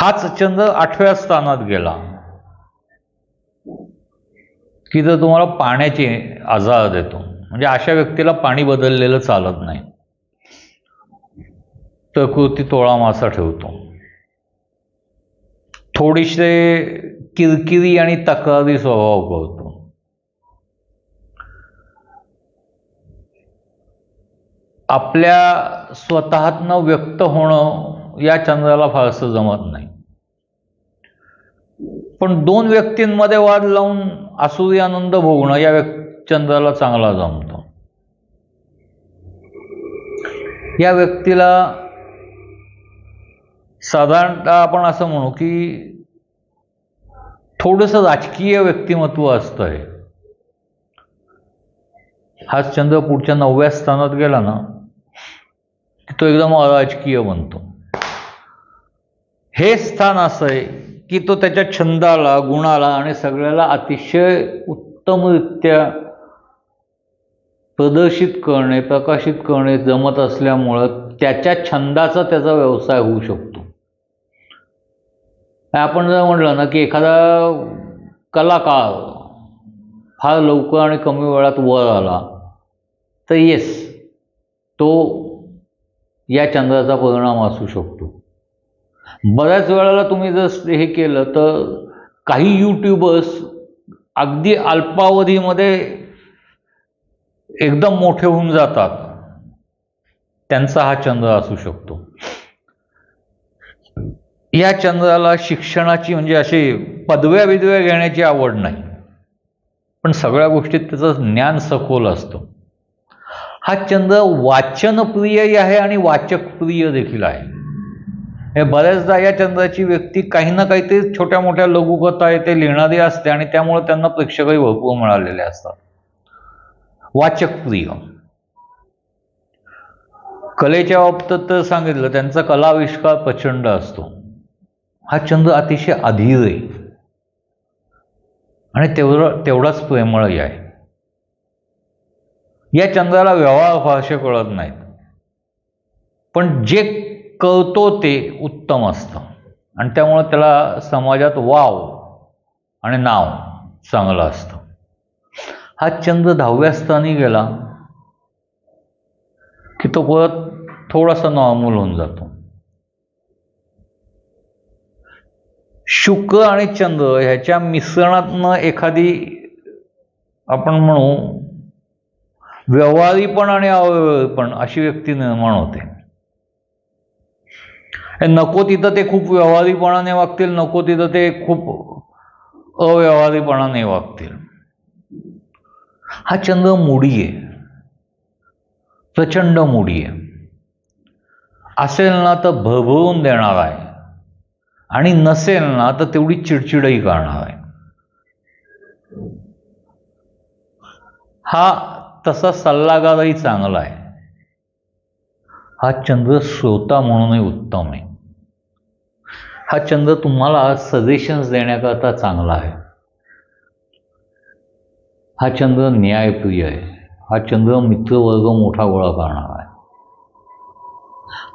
हाच चंद्र आठव्या स्थानात गेला. की जर तुम्हाला पाण्याचे आजार देतो म्हणजे अशा व्यक्तीला पाणी बदललेलं चालत नाही. प्रकृती तोळा मासा ठेवतो. थोडीशे किरकिरी आणि तक्रारी स्वभाव करतो आपल्या स्वतःतनं व्यक्त होणं या चंद्राला फारसं जमत नाही. पण दोन व्यक्तींमध्ये वाद लावून आसुरी आनंद भोगणं या व्यक् चंद्राला चांगला जमतो. या व्यक्तीला साधारणतः आपण असं म्हणू की थोडंसं राजकीय व्यक्तिमत्व असतं हे हाच चंद्र पुढच्या नवव्या स्थानात गेला ना की तो एकदम अराजकीय बनतो. हे स्थान असं आहे की तो त्याच्या छंदाला गुणाला आणि सगळ्याला अतिशय उत्तमरित्या प्रदर्शित करणे प्रकाशित करणे जमत असल्यामुळं त्याच्या छंदाचा त्याचा व्यवसाय होऊ शकतो. आपण जर म्हटलं ना की एखादा कलाकार फार लवकर आणि कमी वेळात वर आला तर येस तो या चंद्राचा परिणाम असू शकतो. बऱ्याच वेळेला तुम्ही जर हे केलं तर काही यूट्यूबर्स अगदी अल्पावधीमध्ये एकदम मोठे होऊन जातात. त्यांचा हा चंद्र असू शकतो. या चंद्राला शिक्षणाची म्हणजे अशी पदव्या बिदव्या घेण्याची आवड नाही. पण सगळ्या गोष्टीत त्याचं ज्ञान सखोल असतं. हा चंद्र वाचनप्रियही आहे आणि वाचकप्रिय देखील आहे. हे बऱ्याचदा या चंद्राची व्यक्ती काही ना काहीतरी छोट्या मोठ्या लघुकथा आहे ते लिहिणारी असते आणि त्यामुळे त्यांना प्रेक्षकही भरपूर मिळालेले असतात. वाचकप्रिय कलेच्या बाबतीत तर सांगितलं त्यांचा कलाविष्कार प्रचंड असतो. हा चंद्र अतिशय अधीर आहे. आणि तेवढं तेवढाच प्रेमळही आहे. या चंद्राला व्यवहार फारसे कळत नाहीत. पण जे कळतो ते उत्तम असतं. आणि त्यामुळं त्याला समाजात वाव आणि नाव चांगलं असतं. हा चंद्र दहाव्या स्थानी गेला की तो परत थोडासा नॉर्मल होऊन जातो. शुक्र आणि चंद्र ह्याच्या मिश्रणातनं एखादी आपण म्हणू व्यवहारी पण आणि अव्यवहारी पण अशी व्यक्ती निर्माण होते. नको तिथं ते खूप व्यवहारीपणाने वागतील नको तिथं ते खूप अव्यवहारीपणाने वागतील. हा चंद्र मुडी आहे प्रचंड मुडी आहे असेल ना तर भरभरून देणार आहे. आणि नसेल ना तर तेवढी चिडचिडही करणार आहे. हा तसा सल्लागारही चांगला आहे. हा चंद्र श्रोता म्हणूनही उत्तम आहे. हा चंद्र तुम्हाला सजेशन्स देण्याकरता चांगला आहे. हा चंद्र न्यायप्रिय आहे. हा चंद्र मित्रवर्ग मोठा गोळा करणार आहे.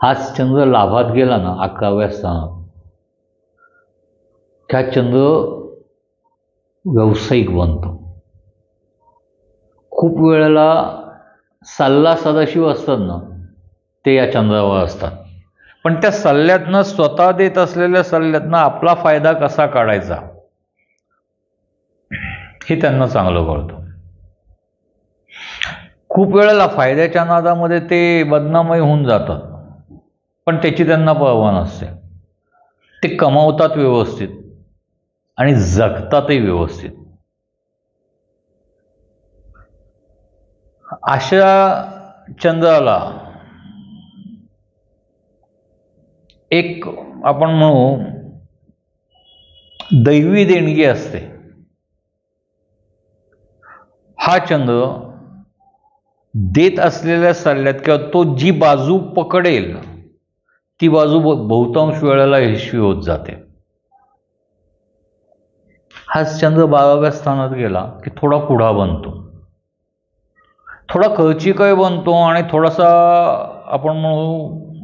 हाच चंद्र लाभात गेला ना अकराव्या स्थानात. हा चंद्र व्यावसायिक बनतो. खूप वेळेला सल्ला सदाशिव असतात ना ते या चंद्रावर असतात. पण त्या सल्ल्यातनं स्वतः देत असलेल्या सल्ल्यातनं आपला फायदा कसा काढायचा? हे त्यांना चांगलं कळतं. खूप वेळेला फायद्याच्या नादामध्ये ते बदनामय होऊन जातात. पण त्याची त्यांना पर्वा नसते. ते कमावतात व्यवस्थित आणि जगतातही व्यवस्थित. अशा चंद्राला एक आपण म्हणू दैवी देणगी असते. हा चंद्र देत असलेल्या सल्ल्यात किंवा तो जी बाजू पकडेल ती बाजू बहुतांश वेळेला यशस्वी होत जाते. हाच चंद्र बाराव्या स्थानात गेला की थोडा पुढा बनतो. थोडा खर्चिकही बनतो आणि थोडासा आपण म्हणू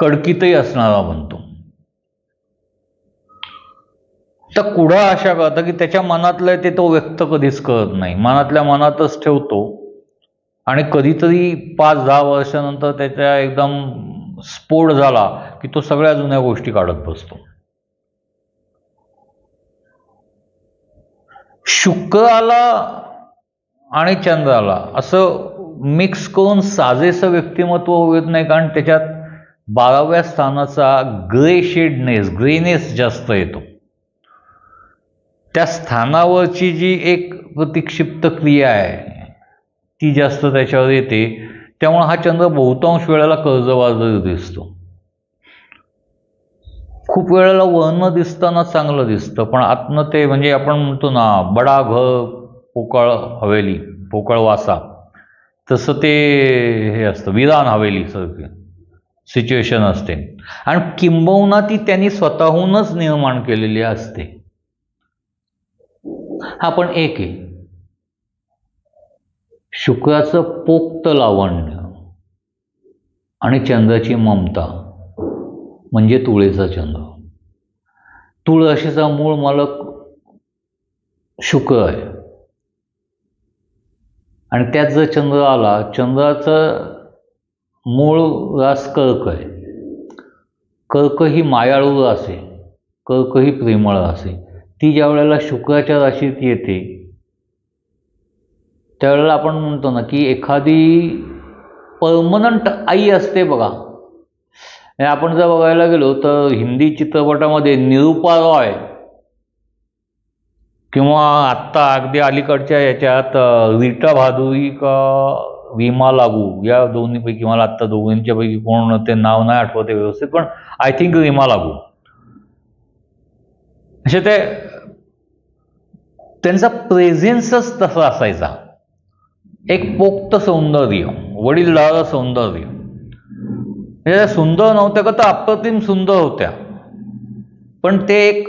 कडकीतही असणारा बनतो तर कुढा अशा कळतं की त्याच्या मनातलं ते तो व्यक्त कधीच करत नाही. मनातल्या मनातच ठेवतो. आणि कधीतरी पाच दहा वर्षानंतर त्याच्या एकदम स्फोट झाला की तो सगळ्या जुन्या गोष्टी काढत बसतो. शुक्राला आणि चंद्राला असं मिक्स करून साजेसं व्यक्तिमत्व येत नाही कारण त्याच्यात बाराव्या स्थानाचा ग्रे शेडनेस ग्रेनेस जास्त येतो. त्या स्थानावरची जी एक प्रतिक्षिप्त क्रिया आहे ती जास्त त्याच्यावर येते. त्यामुळे हा चंद्र बहुतांश वेळेला कर्जबाजारी दिसतो. खूप वेळेला वर्ण दिसताना चांगलं दिसतं पण आतनं ते म्हणजे आपण म्हणतो ना बडा घर पोकळ हवेली पोकळ वासा तसं ते हे असतं विधान हवेली सारखं. सिच्युएशन असते. आणि किंबहुना ती त्यांनी स्वतःहूनच निर्माण केलेली असते. हा पण एक आहे. शुक्राचं पोक्त लावण्य आणि चंद्राची ममता म्हणजे तुळेचा चंद्र. तुळशीचा मूळ मालक शुक्र आहे. आणि त्यात जर चंद्र आला चंद्राचं मूळ रास कर्क आहे. कर्क ही मायाळू रास आहे. कर्क ही प्रेमळ रास आहे. ती ज्या वेळेला शुक्राच्या राशीत येते त्यावेळेला आपण म्हणतो ना की एखादी परमनंट आई असते बघा. आपण जर बघायला गेलो तर हिंदी चित्रपटामध्ये निरुपा रॉय किंवा आत्ता अगदी अलीकडच्या याच्यात रीटा भादुरी का विमा लागू. या दोन्हीपैकी मला आत्ता दोघींच्यापैकी कोण ते नाव नाही आठवते व्यवस्थित पण आय थिंक विमा लागू. असे ते त्यांचा प्रेझेन्सच तसा असायचा. एक पोक्त सौंदर्य वडीलधार सौंदर्य. म्हणजे सुंदर नव्हत्या का तर अप्रतिम सुंदर होत्या. पण ते एक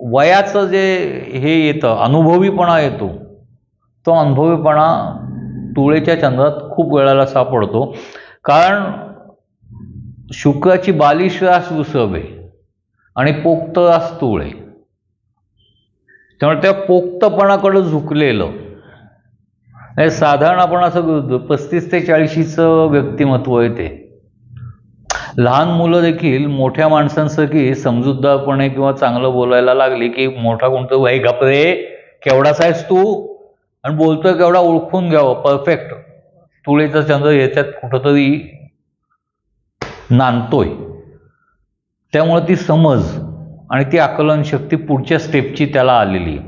वयाचं जे हे येतं अनुभवीपणा येतो. तो अनुभवीपणा तुळेच्या चंद्रात खूप वेळाला सापडतो कारण शुक्राची बालिश रास वृषभ आहे आणि पोक्त रास त्यामुळे त्या पोक्तपणाकडं झुकलेलं. हे साधारण आपण असं पस्तीस ते चाळीशीचं व्यक्तिमत्व आहे ते. लहान मुलं देखील मोठ्या माणसांसारखी समजूतदारपणे किंवा चांगलं बोलायला लागली की मोठा कोणतं भाई घापरे केवढाच आहेस तू? आणि बोलतोय केवढा ओळखून घ्यावं परफेक्ट तुळेचा चंद्र याच्यात कुठंतरी नांदतोय. त्यामुळे ती समज आणि ती आकलन शक्ती पुढच्या स्टेपची त्याला आलेली आहे.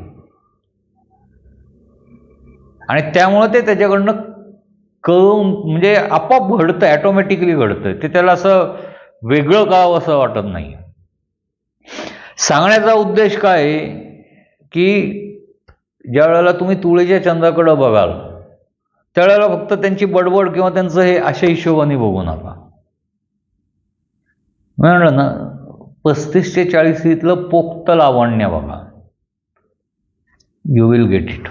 आणि त्यामुळं ते त्याच्याकडनं कळून म्हणजे आपोआप घडतं ॲटोमॅटिकली घडतं ते त्याला असं वेगळं करावं असं वाटत नाही सांगण्याचा उद्देश काय आहे की ज्या वेळेला तुम्ही तुळेच्या चंद्राकडं बघाल त्यावेळेला फक्त त्यांची बडबड किंवा त्यांचं हे अशा हिशोबाने बघू नका म्हणलं ना पस्तीस ते चाळीस इथलं पोक्त लावण्य बघा. You will get it